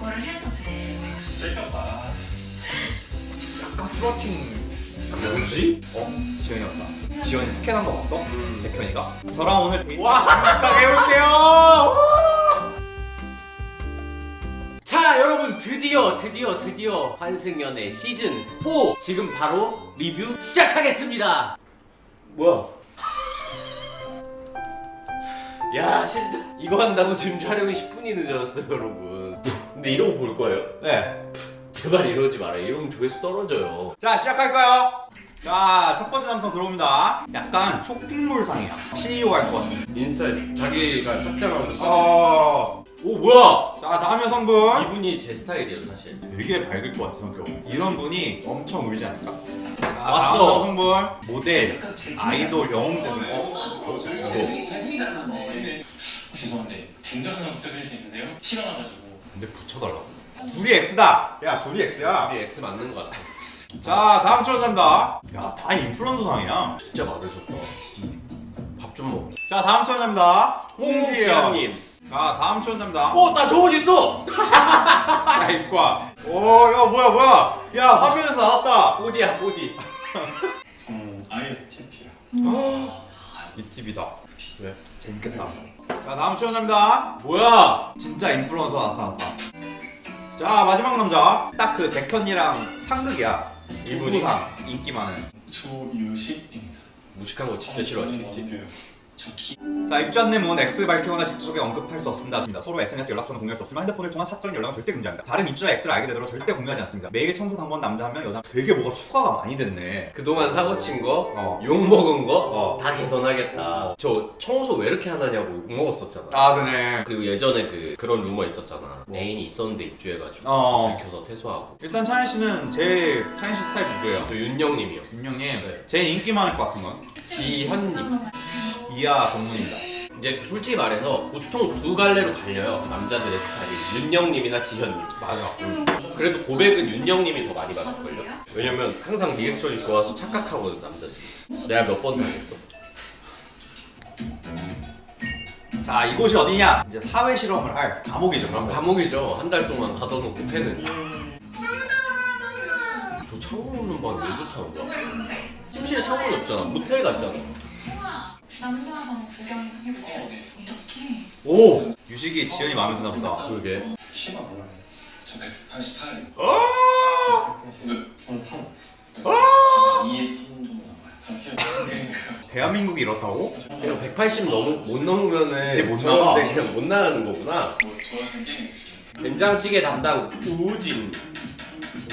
그거를 해서 드려요. 찔렸다. 약간 플러팅 뭐지? 어? 지현이 왔다 지현이 스캔한 거 봤어? 백현이가? 저랑 오늘 데이트 와. 딱 해볼게요 자 여러분 드디어 드디어 드디어 환승연애 시즌 4 지금 바로 리뷰 시작하겠습니다 뭐야 야 싫다 이거 한다고 지금 촬영이 10분이 늦어졌어요 여러분 근데 이러고 볼 거예요? 네. 제발 이러지 마라 이러면 조회수 떨어져요 자 시작할까요? 자 첫 번째 남성 들어옵니다 약간 쇼핑몰상이야 CEO 할 것 같은 인스타에 자기가 짝짝하면서 어... 오 뭐야 자 다음 여성분 이분이 제 스타일이에요 사실 되게 밝을 것 같은 성격 이런 분이 엄청 울지 않을까? 자, 왔어. 다음 여성분 모델 아이돌 영웅 재수 어? 죄송한데 동작 하나 붙여줄 수 있으세요? 피가 나가지고. 근데 붙여달라고. 둘이 X다. 야 둘이 X야. 우리 X 맞는 것 같아. 자 다음 출연자입니다. 야 다 인플루언서상이야. 진짜 많으셨다. 밥 좀 먹어. 자 다음 출연자입니다. 홍지영. 홍지영님 자 다음 출연자입니다. 어나 저옷 있어! 야 이과 오야 뭐야 뭐야. 야 화면에서 나왔다. 보디야 보디. 음, ISTP야. 이 TV다. 왜? 재밌겠다 자 다음 출연자입니다. 뭐야? 진짜 인플루언서 나타났다 자 마지막 남자. 딱 그 백현이랑 상극이야. 이분이? 인기 많은. 조유식입니다. 무식한 거 진짜 싫어 하시겠지 자 입주 안내문 X 밝히거나 직접 소개 언급할 수 없습니다. 서로 SNS 연락처는 공유할 수 없지만 핸드폰을 통한 사적 연락은 절대 금지합니다. 다른 입주자 X를 알게 되도록 절대 공유하지 않습니다. 매일 청소 당번 남자 한 명, 여자 한 명. 되게 뭐가 추가가 많이 됐네. 그동안 사고 친 거, 어. 욕 먹은 거, 어. 다 개선하겠다. 저 청소 왜 이렇게 하나냐고 욕 먹었었잖아. 아 그네. 그리고 예전에 그 그런 루머 있었잖아. 애인이 있었는데 입주해가지고 어. 들켜서 퇴소하고. 일단 차인 씨는 제일 차인 씨 스타일 누구예요? 저 윤영님이요. 윤영님. 네. 제일 인기 많을 것 같은 건 지현님. 이하 동문입니다. 이제 솔직히 말해서 보통 두 갈래로 갈려요. 남자들의 스타일이 윤영님이나 지현님. 맞아. 그래도 고백은 윤영님이 더 많이 받을걸요. 왜냐면 항상 리액션이 좋아서 착각하거든 남자들이. 내가 몇 번 당했어. 자 이곳이 어디냐? 이제 사회 실험을 할 감옥이죠. 그럼 감옥. 감옥이죠. 한 달 동안 가둬놓고 패는. 저 창문 없는 방왜 좋다는 거야? 침실에 창문이 없잖아. 모텔 같잖아. 남자방 구경해볼게요. 이렇게. 오 유식이 지현이 마음에 드나 보다. 그러게. 키가 몰라요. 저 188. 어! 근데 저는 3. 그래서 2에 3 정도 나와요. 저 키가 크니까. 대한민국이 이렇다고? 그냥 180 넘, 못 넘으면은 이제 못 저런데 나가. 그냥 못 나가는 거구나. 뭐 좋아하시는 게임 있어요? 된장찌개 담당 우진.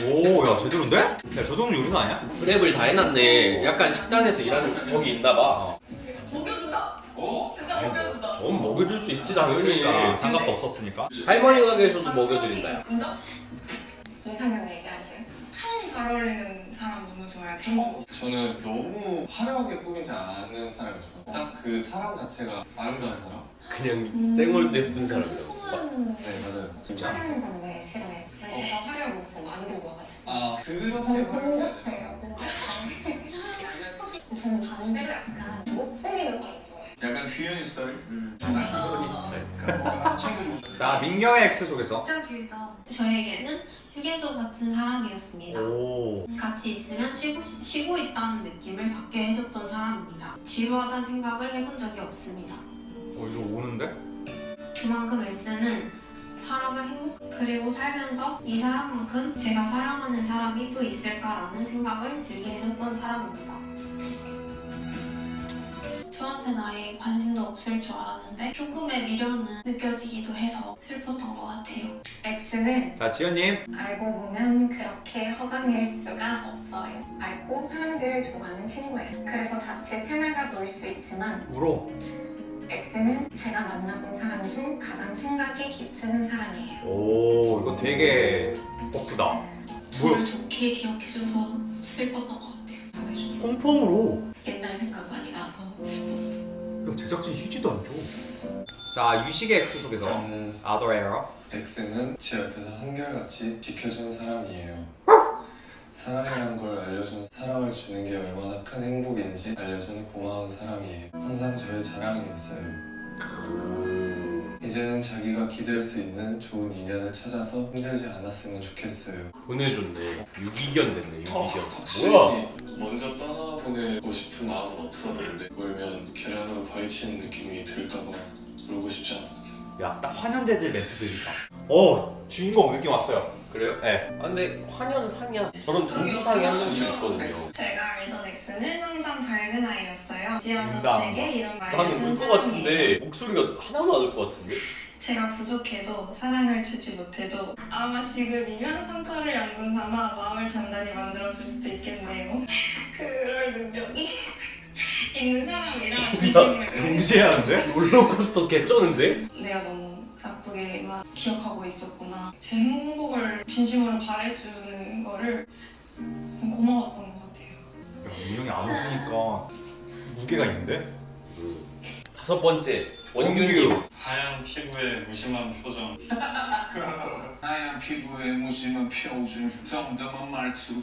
오, 야 제대로인데? 야 저동은 요리사 아니야? 프랩을 다 해놨네. 약간 식당에서 일하는 저기 있나 봐. 먹여준다. 어? 진짜 먹여준다. 전 먹여줄 수 있지 당연히. 그러니까 장갑도 없었으니까. 할머니 가게에서도 먹여드린다요. 인정? 이상형 얘기할래요? 참 잘 어울리는 사람 너무 좋아요. 댕구. 저는 너무 화려하게 꾸미지 않는 사람이 좋아요. 딱 그 사람 자체가 아름다운 사람? 그냥 생얼도 예쁜 사람이라고. 네, 맞아요. 진짜. 화려한 싫어해. 제가 화려한 모습 많이 들고 와가지고. 아, 그렇게 화려해야 저는 반대로 약간 못 꾸미는 사람 좋아해요. 약간 휘연이 스타일? 할머니 스타일. 뭔가 챙겨주고 싶어. 자 민경의 X 속에서. 진짜 길다. 저에게는 휴게소 같은 사람이었습니다. 오. 같이 있으면 쉬고, 싶- 쉬고 있다는 느낌을 받게 해줬던 사람입니다. 지루하다는 생각을 해본 적이 없습니다. 어 이거 오는데? 그만큼 S는 사람을 행복 그리고 살면서 이 사람만큼 제가 사랑하는 사람이 또 있을까라는 생각을 들게 해줬던 사람입니다. 저한테는 아예 관심도 없을 줄 알았는데 조금의 미련은 느껴지기도 해서 슬펐던 것 같아요. X는 자 지현님. 알고 보면 그렇게 허당일 수가 없어요. 알고 사람들을 좋아하는 친구예요. 그래서 자칫 해맑아 보일 수 있지만 울어. X는 제가 만나본 사람 중 가장 생각이 깊은 사람이에요. 오 이거 되게 버프다. 저를 좋게 기억해줘서 슬펐던 것 같아요. 해줘서 pompom으로. 옛날 생각 많이 나서 슬펐어. 이거 제작진 휴지도 안 줘. 자 유식의 X 속에서 저는 아더에어. X는 제 옆에서 한결같이 지켜준 사람이에요. 사랑이란 걸 사랑을 주는 게 얼마나 큰 행복인지 알려준 고마운 사람이에요. 항상 저의 자랑이 있어요. 이제는 자기가 기댈 수 있는 좋은 인연을 찾아서 힘들지 않았으면 좋겠어요. 보내줬네. 유기견 됐네. 유기견. 뭐야? 확실히 먼저 떠나보내고 싶은 마음은 없었는데 울면 계란으로 바위치는 느낌이 들까봐 울고 싶지 않았어요. 야, 딱 환연 재질 멘트들이다. 어, 주인공 느낌 왔어요. 그래요? 네. 아 근데 환연상이야. 저런 두부 상이 한 명씩 있거든요. 제가 알던 X는 항상 밝은 아이였어요. 지어서 응답. 제게 이런 나는 말해준 울것 같은데 목소리가 하나도 안 올 것 같은데? 제가 부족해도 사랑을 주지 못해도 아마 지금이면 상처를 양분 삼아 마음을 단단히 만들어줄 수도 있겠네요. 그럴 능력이 있는 사람이라 지금을 동시에 하는데? 롤러코스터 개쩌는데? 내가 너무 나쁘게만 기억하고 있었구나. 제 행복을 진심으로 바래주는 거를 고마웠던 것 같아요. 야, 민영이 안 웃으니까 무게가 있는데? 다섯 번째 원균님. 하얀 피부에 무심한 표정. 하얀 피부에 무심한 표정, 정당한 말투.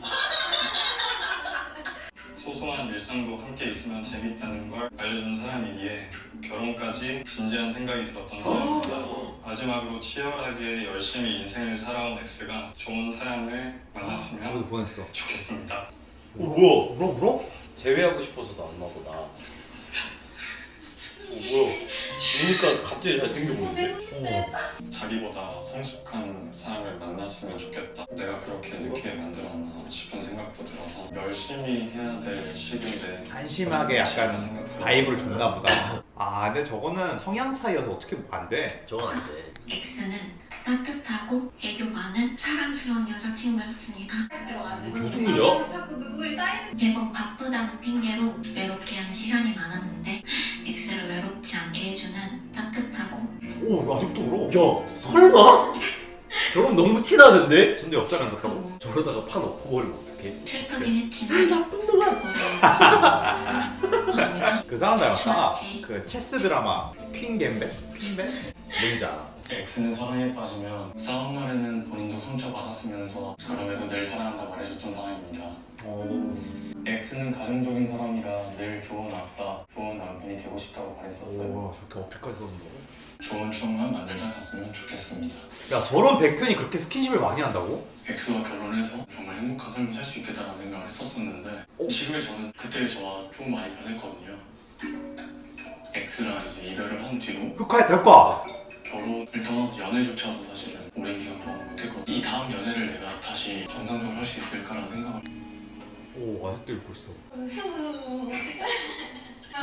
소소한 일상도 함께 있으면 재밌다는 걸 알려준 사람이기에 결혼까지 진지한 생각이 들었던 사람입니다. 마지막으로 치열하게 열심히 인생을 살아온 X가 좋은 사람을 만났으면 나도 보냈어. 좋겠습니다. 어, 뭐야? 울어, 울어? 제외하고 싶어서도 안 나보다. 어, 뭐야? 보니까 갑자기 잘생겨 보이는데? 어. 자기보다 성숙한 사람을 만났으면 좋겠다. 내가 그렇게 늦게 만들었나 싶은 생각도 들어서 열심히 해야 될 시기인데 한심하게 약간 생각하고 바이브를 줬나 보다. 아, 근데 저거는 성향 차이여서 어떻게 안 돼? 저건 안 돼. X는 따뜻하고 애교 많은 사랑스러운 여자친구였습니다. 교수님이요? 자꾸 눈물이 쌓이는 매번 바쁘다는 핑계로 아직도 울어. 야, 설마? 저럼 너무 티나는데? 근데 옆자리 앉았다고? 어, 저러다가 판 엎어버리면 어떡해? 슬프긴 했지만 나쁜 놈아! 그거를 그 사람 닮았다. 좋았지. 그 체스 드라마 퀸 갬벳? 퀸벳? 뭔지 알아? X는 사랑에 빠지면 싸움 날에는 본인도 상처받았으면서 그럼에도 늘 사랑한다 말해줬던 사람입니다. 어. X는 가정적인 사람이라 늘 좋은 아빠, 좋은 남편이 되고 싶다고 말했었어요. 오, 저렇게 어필까지 썼는데. 좋은 추억만 만들다 갔으면 좋겠습니다. 야, 저런 백현이 그렇게 스킨십을 많이 한다고? X와 결혼해서 정말 행복한 삶을 살 수 있겠다라는 생각을 했었었는데 지금의 저는 그때의 저와 좀 많이 변했거든요. X랑 이제 이별을 한 뒤로 흑화의 대과! 결혼을 떠나서 연애조차도 사실은 오랜 기간 동안 못했거든요. 이 다음 연애를 내가 다시 정상적으로 할 수 있을까라는 생각을 오, 아직도 읽고 있어.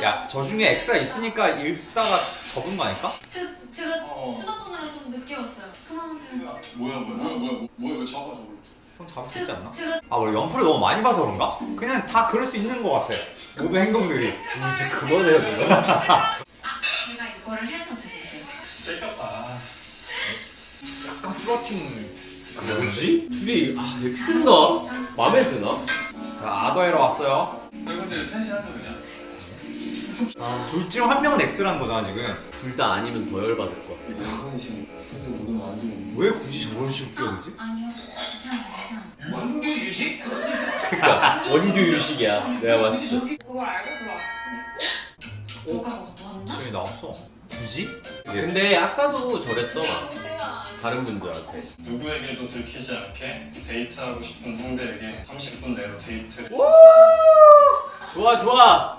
야, 저 중에 X가 있으니까 읽다가 접은 거 아닐까? 저, 제가 어. 수다 떠느라 좀 늦게 왔어요. 그만하세요. 뭐야 뭐야 뭐야 뭐야 뭐야 왜 잡아 저걸 형 잡을 수 있지 않나? 제가 아, 원래 연프를 너무 많이 봐서 그런가? 그냥 다 그럴 수 있는 거 같아. 모든 행동들이. 이제 그만 해야 되나? 제가 이거를 해서 드릴게요. 뺏겼다 약간 플러팅. 뭐지? 둘이 아 X인가? 마음에 드나? 자, 아더에러 왔어요. 설거지를 셋이 하자 그냥 둘 중 한 명은 X라는 거잖아, 지금. 둘 다 아니면 더 열받을 것 같아. 이건 지금 근데 오늘 완전 왜 굳이 저런 식으로 끼우지? 아니요, 괜찮아요, 괜찮아요. 원규 유식? 그러니까 원규 유식이야. 내가 봤을 때. 그걸 알고 들어왔으니 뭐가 어떠한다? 지금이 나왔어. 굳이? 이제 근데 아까도 저랬어. 막. 제가 다른 분들한테. 누구에게도 들키지 않게 데이트하고 싶은 상대에게 30분 내로 데이트를 좋아 좋아.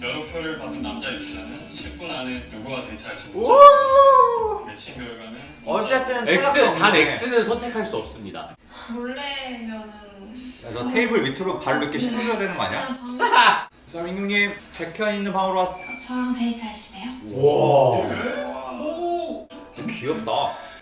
면허표를 받은 남자 입주자는 10분 안에 누구와 데이트할지 오! 매칭 결과는 어쨌든 X 단. X는 선택할 수 없습니다. 원래면은 야, 저 테이블 밑으로 발 이렇게 실어줘야 되는 거 아니야? 그냥 방금 자, 민경님 백현 있는 방으로 왔어. 저랑 데이트 하실래요? 와. 오! 귀엽다.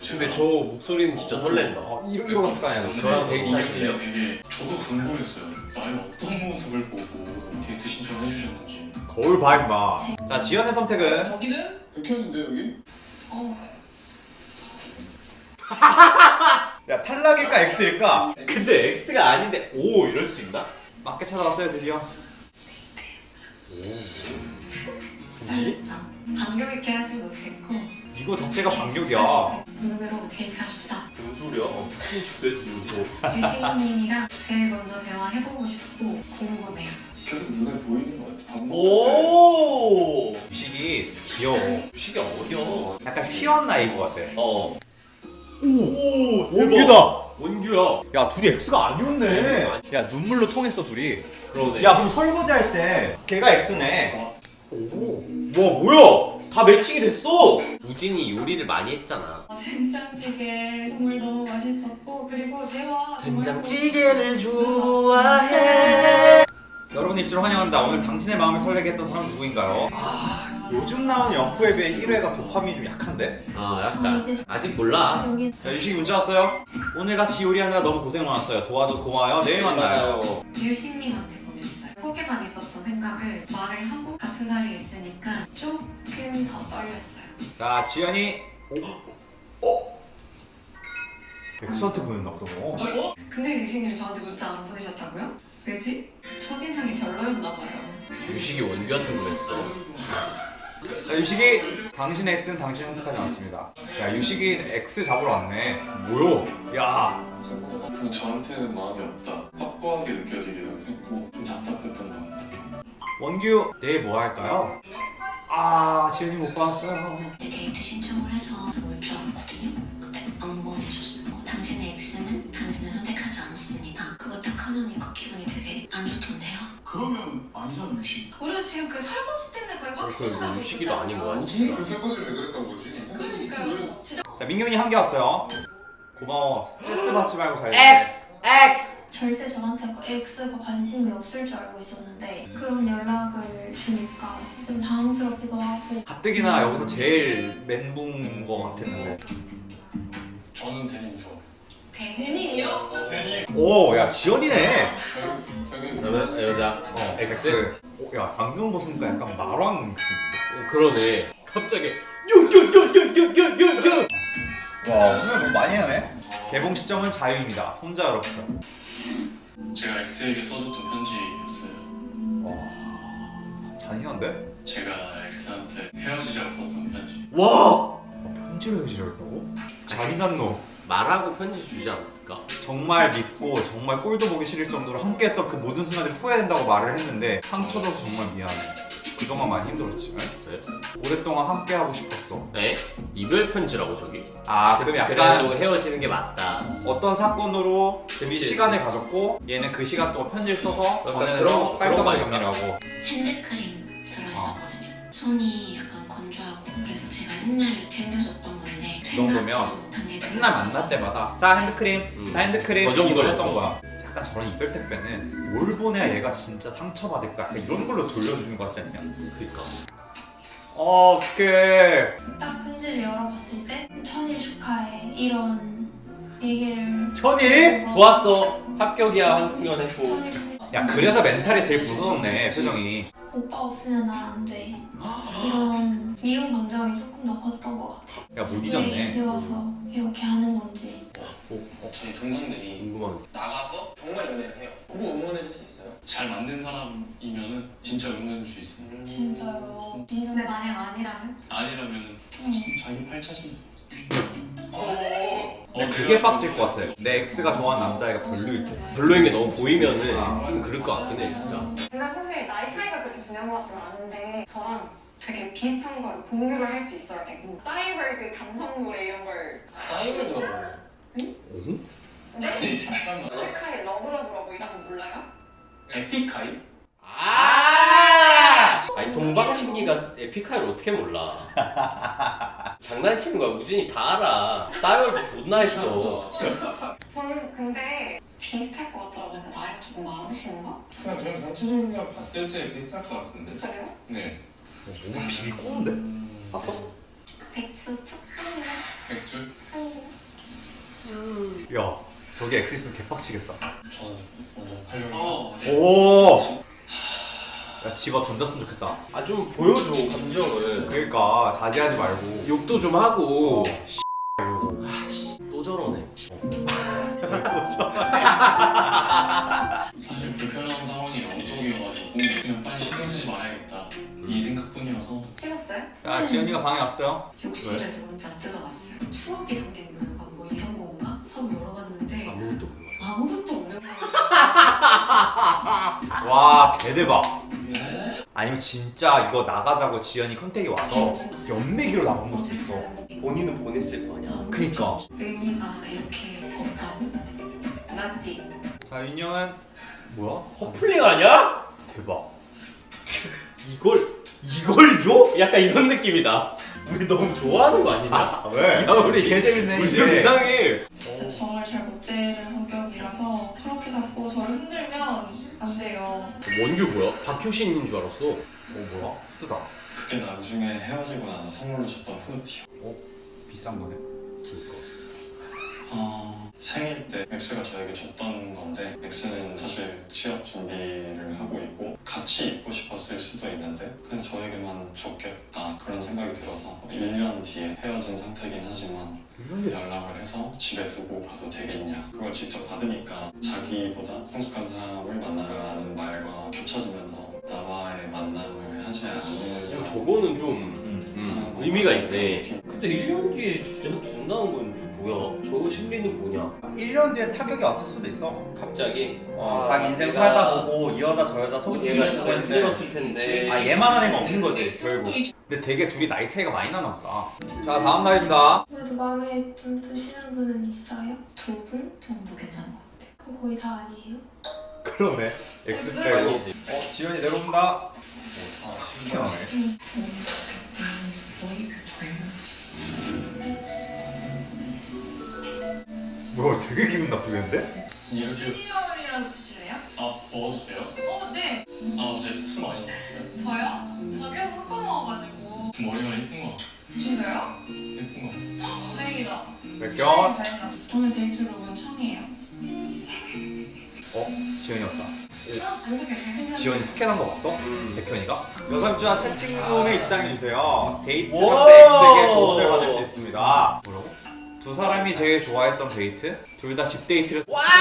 근데 저 목소리는 진짜 설렌다. 어, 이러 갔을 거 아니야. 너. 저랑 데이트 하실래요? 되게 저도 궁금했어요 나의 어떤 모습을 보고 데이트 신청을 해주셨는지 거울 봐 임마. 자, 지연의 선택은 저기는? 백현인데 여기? 어 야 탈락일까 X일까? 근데 X가 아닌데 O 이럴 수 있나? 맞게 찾아왔어요 드디어. 굳이? 감격 있게 하지 못했고 이거 자체가 반격이야. 눈으로 데이트합시다. 뭔 소리야? 스킨십도 했으면서. 유신님이랑 제일 먼저 대화해보고 싶고 궁금해요. 계속 눈에 보이는 것 같아. 밥 먹을 오 유식이 귀여워. 유식이 어려 약간 휘연 나이인 것 같아. 어 오, 원규다. 원규야 야, 둘이 X가 아니었네. 아니. 야, 눈물로 통했어, 둘이. 그러네 야, 그럼 설거지 할 때 걔가 X네. 와 뭐야 다 매칭이 됐어 우진이 요리를 많이 했잖아 된장찌개 정말 너무 맛있었고 그리고 대화 정말 된장찌개를 좋아해. 여러분 입주를 환영합니다. 오늘 당신의 마음을 설레게 했던 사람 누구인가요? 아, 요즘 나온 연프에 비해 1회가 도파민이 좀 약한데? 아저 약간 아직 몰라 여기 자, 유식이 문자 왔어요. 오늘 같이 요리하느라 너무 고생 많았어요. 도와줘서 고마워요. 내일 만나요. 유식님한테 소개만 있었던 생각을 말을 하고 같은 자리에 있으니까 조금 더 떨렸어요. 자, 지연이. 어? 어? 엑스한테 보냈나 보다, 너. 근데 유식님이 저한테 문자 안 보내셨다고요? 왜지? 첫인상이 별로였나 봐요. 유식이 원규한테 보냈어 자, 유식이. 당신의 X는 당신이 선택하지 않았습니다. 야, 유식이 X 잡으러 왔네. 뭐요? 야. 때 저한테는 마음이 없다. 확고하게 느껴지기도 했고 좀 같아. 원규, 내일 뭐 할까요? 아, 지연이 못 봤어요. 데이트 신청을 해서 올 줄 알았거든요. 근데 안 보내줬어요. 어, 당신의 X는 당신을 선택하지 않았습니다. 그거 딱 하노니까 기분이 되게 안 좋던데요. 그러면 아니잖아 유식. 우리가 지금 그 설거지 때문에 거의 확신을 그 하고 유식이도 거야 무슨 그 설거지를 왜 그랬던 거지? 그러니까요. 진짜 자, 민경이 한 개 왔어요. 고마워. 스트레스 받지 말고 잘. X X 절대 저한테 그 X가 관심이 없을 줄 알고 있었는데 그런 연락을 주니까 좀 당황스럽기도 하고 가뜩이나 여기서 제일 멘붕인 거 같았는데. 저는 데님 좋아. 대님이요? 데님. 오, 야, 지연이네. 저는 그러면 여자 어, X 오, 야, 방금 벗으니까 약간 느낌인데? 어, 그러네 갑자기 유유유유유유유 와, 오늘 뭐 많이 하네. 개봉 시점은 자유입니다. 혼자 열었어. 제가 X에게 써줬던 편지였어요. 와, 잔인한데? 제가 X한테 헤어지자고 썼던 편지. 와 어, 편지로 헤어지려 했다고? 잔인한 놈. 말하고 편지 주지 않았을까? 정말 믿고 정말 꼴도 보기 싫을 정도로 함께했던 그 모든 순간들이 후회된다고 말을 했는데 상처줘서 정말 미안해. 그동안 많이 힘들었지. 네? 오랫동안 함께 하고 싶었어. 네? 이별 편지라고 저기 아, 그럼 약간 그래도 헤어지는 게 맞다 어떤 사건으로 둘이 그치. 시간을 가졌고 얘는 그 시간 동안 편지를 써서 그러니까 전해서 그런- 그런 정리라고. 핸드크림 들어있었거든요. 손이 약간 건조하고 그래서 제가 맨날 챙겨줬던 건데 그 정도면 생각지도 못한 게 맨날 만날 때마다 자 핸드크림, 음. 자 핸드크림 저 정도였어. 이걸 했던 거야. 약간 저런 이별 택배는 뭘 보내야 얘가 진짜 상처받을까 약간 이런 걸로 돌려주는 거 같지 않냐? 그니까 어, 어떡해. 딱 편지를 열어봤을 때 천일 축하해 이런 얘기를 천일? 좋았어 합격이야 한승연 했고 천일. 야 그래서 멘탈이 제일 부서졌네 표정이. 오빠 없으면 난 안 돼. 이런 미운 감정이 조금 더 컸던 것 같아. 야못 왜 잊었네. 이제 와서 이렇게 하는 건지. 저희 동생들이 궁금한 나가서 정말 연애를 해요. 그거 응원해 줄 수 있어요? 잘 맞는 사람이면은 진짜 응원해 줄 수 있어요. 진짜요. 근데 이런 만약 아니라면? 아니라면 응. 자기 팔자신. 어. 야, 그게 빡칠 것 같아. 내 엑스가 좋아하는 남자애가 별로일 때. 별로인 게 너무 보이면은 아. 좀 그럴 것 같긴 해 진짜 근데 사실 나이 차이가 그렇게 중요한 것 같진 않은데 저랑 되게 비슷한 걸 공유를 할 수 있어야 되고 사이버그 감성 노래 이런 걸? 아니 잠깐만. 에픽하이 러브러브러브 이런 거 몰라요? 에픽하이? 아 아니 동방신기가 에픽하이를 어떻게 몰라 장난치는 거야 우진이 다 알아 싸이월드 존나 했어 저는 근데 비슷할 것 같더라고요. 근데 나이가 조금 많으신가? 그냥 저는 전체적으로 봤을 때 비슷할 것 같은데. 그래요? 네. 몸이 비꼬는데? 봤어? 백수 특한가? 맥주. 야 저기 엑스 있으면 개빡치겠다. 저는 먼저 하려고. 어. 네. 오. 야 집어 던졌으면 좋겠다. 아 좀 보여줘 감정을 그러니까 자제하지 말고. 욕도 좀 하고 이러고. 또 저러네 사실 불편한 상황이 영적이어가지고 그냥 빨리 신경 쓰지 말아야겠다 이 생각뿐이어서 찍었어요? 자 지연이가 방에 왔어요. 욕실에서 문자 뜯어봤어요. 추억이 담긴 물 와 개대박 아니면 진짜 이거 나가자고 지연이 컨택이 와서 연매기로 나온 것도 있어 본인은 보냈을 거 아니야. 그니까 의미가 이렇게 없다고? 나띠. 자 윤영은 뭐야? 커플링 아니야? 대박 이걸 이걸 줘? 약간 이런 느낌이다. 우리 너무 좋아하는 거 아니냐? 아, 왜? 야 우리 개 재밌네 우리 이제 좀 이상해. 진짜 원규 뭐야? 박효신인 줄 알았어. 어 뭐야? 뜨다 그게 나중에 헤어지고 나서 선물로 줬던 후드티요. 비싼 거네 어, 생일 때 엑스가 저에게 줬던 건데 엑스는 사실 취업 준비를 하고 있고 같이 입고 싶었을 수도 있는데 그냥 저에게만 줬겠다 그런 생각이 들어서 1년 뒤에 헤어진 상태긴 하지만 연락을 해서 집에 두고 가도 되겠냐 그걸 직접 받으니까 자기보다 성숙한 사람 저거는 좀 음. 음, 의미가 있네. 근데 1년 뒤에 주제 준다는 건좀 뭐야? 저 심리는 뭐냐? 1년 뒤에 타격이 왔을 수도 있어 갑자기 어, 아, 자기 인생 내가- 살다 보고 이 여자 저 여자 소개팅 얘가 진짜 했는데 힘들었을 텐데. 아 얘만한 애가 없는 거지 결국 근데 되게 둘이 나이 차이가 많이 나나 보다 자 다음 날입니다 그래도 마음에 좀 드시는 분은 있어요? 두 불 정도 괜찮은 것 같아. 그럼 거의 다 아니에요? 그러네 X 빼고 아니지. 어 지연이 내려온다 아 신기하네 뭐야 되게 기분 나쁘겠는데? 이렇게 실력이라도 드실래요? 아 먹어도 돼요? 어, 네. 아 어제 술 많이 먹었어요? 저요? 저 계속 섞어 먹어가지고. 머리가 예쁜 거 진짜요? 예쁜 거 다행이다. 몇겨 잘했다. 오늘 데이트로 온 청이에요. 어? 어, 반짝해. 지연이 스캔한 거 봤어? 음. 백현이가? 여성주와 채팅룸에 입장해주세요 데이트 와! 상대 X에게 조언을 받을 수 있습니다 뭐라고? 두 사람이 제일 좋아했던 데이트? 둘 다 집 데이트를 와!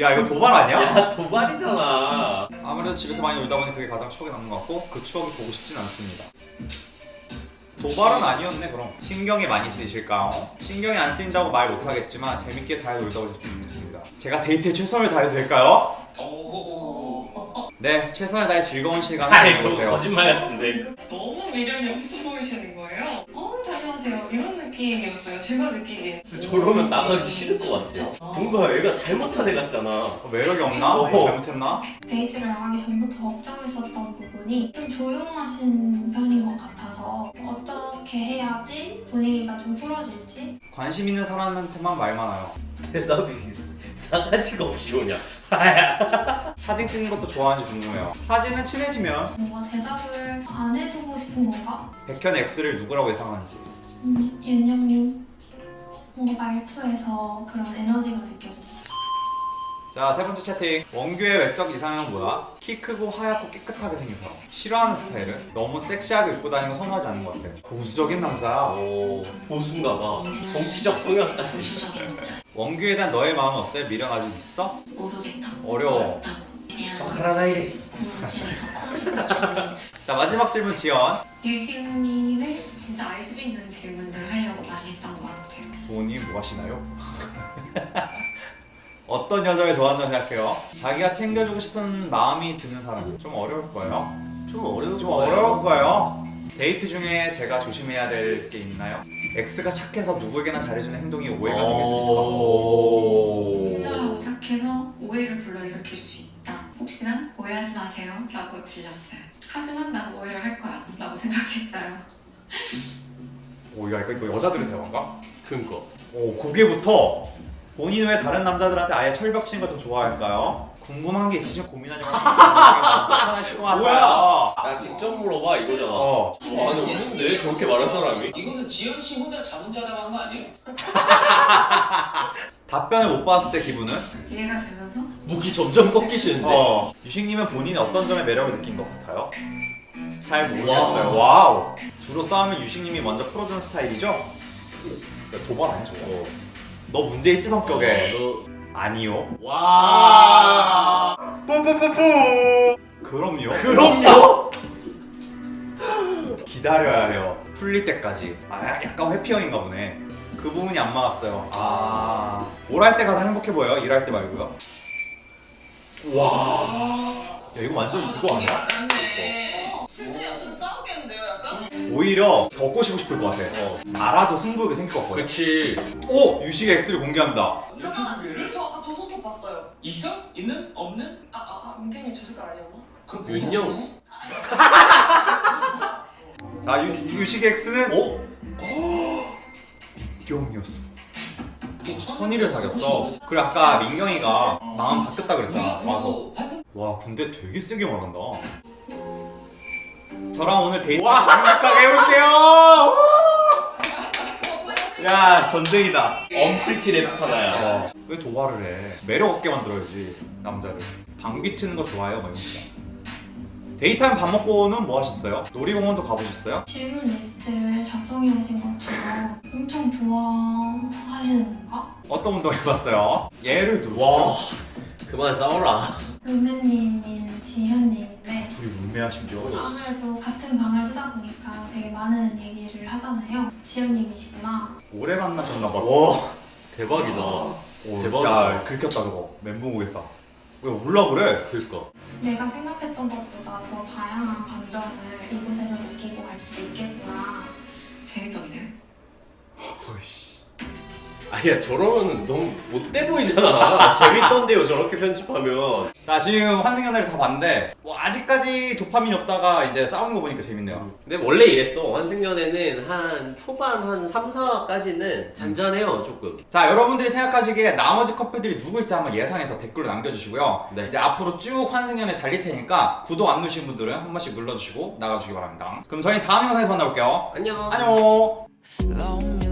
야 이거 도발 아니야? 야 도발이잖아. 아무래도 집에서 많이 놀다 보니 그게 가장 추억에 남는 것 같고 그 추억을 보고 싶진 않습니다. 도발은 아니었네 그럼 신경이 많이 쓰이실까요? 신경이 안 쓰인다고 말 못하겠지만 재밌게 잘 놀다 오셨으면 좋겠습니다 제가 데이트에 최선을 다해도 될까요? 네 최선을 다해 즐거운 시간 아이 저 보내보세요 거짓말 같은데. 너무 미련이 없어 보이시는 거예요. 어, 다녀가세요. 이런 느낌이었어요. 제가 느끼기에. 저러면 나가기 싫을 것 같아요. 뭔가 애가 잘못한 애 같잖아. 어, 매력이 없나? 어. 잘못했나? 데이트를 나가기 전부터 걱정했었던 부분이 좀 조용하신 편인 것 같아서 어떻게 해야지 분위기가 좀 풀어질지 관심 있는 사람한테만 말 많아요 대답이 싸가지가 없이 오냐. 사진 찍는 것도 좋아하는지 궁금해요 사진은 친해지면 뭔가 대답을 안 해주고 싶은 건가? 백현 X를 누구라고 예상하는지 음, 윤영님 뭔가 말투에서 그런 에너지가 느껴졌어요. 자, 세 번째 채팅. 원규의 외적 이상형은 뭐야? 키 크고 하얗고 깨끗하게 생긴 사람. 싫어하는 스타일은? 너무 섹시하게 입고 다니는 거 선호하지 않는 것 같아. 보수적인 남자야. 오 보수인가 봐. 정치적 성향까지. 남자. 원규에 대한 너의 마음은 어때? 미련 아직 있어? 모르겠다. 어려워. 어렵다고. 그냥 카라나이레스. 궁금증이 더 커지고 저는 자, 마지막 질문 지연. 유식님을 진짜 알 수 있는 질문들을 하려고 많이 했던 것 같아요. 부모님 뭐 하시나요? 어떤 여자를 좋아한다고 생각해요? 자기가 챙겨주고 싶은 마음이 드는 사람. 좀 어려울 거예요. 좀 어려울 좀 거예요. 어려울 거예요. 데이트 중에 제가 조심해야 될 게 있나요? X가 착해서 누구에게나 잘해주는 행동이 오해가 생길 수 있을 것 같고 오. 친절하고 착해서 오해를 불러일으킬 수 있다. 혹시나 오해하지 마세요. 라고 들렸어요. 하지만 난 오해를 할 거야. 라고 생각했어요. 오, 야, 이거, 이거 여자들의 대화인가? 그니까. 오, 고개부터 본인 왜 다른 남자들한테 아예 철벽 치는 걸더 좋아할까요? 궁금한 게 있으시면 고민하지 마시고 편하실 것 같아요. 뭐야? 나 직접 물어봐 이거잖아. 어, 아니 없는데 저렇게 말할 사람이? 이거는 지연 씨 혼자 자문자답한 거 아니에요? 답변을 못 받았을 때 기분은? 이해가 되면서 목이 점점 꺾이시는데. 어. 유식님은 본인의 어떤 점에 매력을 느낀 것 같아요? 잘 모르겠어요. 와우. 주로 싸우면 유식님이 먼저 풀어주는 스타일이죠? 야, 도발 아니야 저거? 너 문제 있지 성격에? 너... 아니요. 와. 뿌뿌뿌뿌. 그럼요. 그럼요. 기다려야 해요. 풀릴 때까지. 아, 약간 회피형인가 보네. 그 부분이 안 맞았어요. 아, 뭘 할 때 가장 행복해 보여요? 일할 때 말고요? 와. 야 이거 완전 그거 아니야? 맞네. 실제였으면 싸우겠는데요, 약간? 오히려 더 꼬시고 싶을 것 같아. 어. 알아도 승부욕이 생길 것 같거든. 그렇지. 오 유식의 X를 공개합니다. 잠깐만, 저 아까 저 손톱 봤어요. 있어? 있는? 없는? 아, 아, 아, 민경님 저 색깔 아니었나? 그럼 윤영. 자 유, 유식의 X는 오. 이경이었어. 선의를 사귀었어. 그래 아까 민경이가 마음 바뀌었다 그랬잖아. 와서. 와 근데 되게 세게 말한다. 저랑 오늘 데이트 행복하게 해볼게요. 야 전쟁이다. 언프리티 랩스타나야. 어, 왜 도발을 해? 매력 없게 만들어야지 남자를. 방귀 트는 거 좋아해요, 막 이러니까. 데이트하면 밥 먹고는 뭐 하셨어요? 놀이공원도 가보셨어요? 질문 리스트를 작성해 오신 것처럼 엄청 좋아하시는 건가? 어떤 운동 해봤어요? 예를 들어. 와. 그만 싸워라. 룸메님인 지현님인데 둘이 룸메하심죠. 아무래도 같은 방을 쓰다 보니까 되게 많은 얘기를 하잖아요. 지현님이시구나. 오래 만나셨나 봐. 와. 대박이다. 오, 대박이다. 야, 긁혔다 저거. 멘붕 오겠다. 왜 울라 그래? 그니까. 내가 생각했던 것보다 더 다양한 감정을 이곳에서 느끼고 갈 수도 있겠구나. 재밌던데요? 어이씨. 아니야 저러면 너무 못돼 보이잖아. 재밌던데요 저렇게 편집하면. 자, 지금 환승연애를 다 봤는데 뭐 아직까지 도파민이 없다가 이제 싸우는 거 보니까 재밌네요. 근데 원래 이랬어. 환승연애는 한 초반 한 3, 4까지는 잔잔해요 조금. 자, 여러분들이 생각하시기에 나머지 커플들이 누구일지 한번 예상해서 댓글로 남겨주시고요. 네. 이제 앞으로 쭉 환승연애 달릴 테니까 구독 안 누르신 분들은 한 번씩 눌러주시고 나가주시기 바랍니다. 그럼 저희 다음 영상에서 만나볼게요. 안녕. 안녕. Long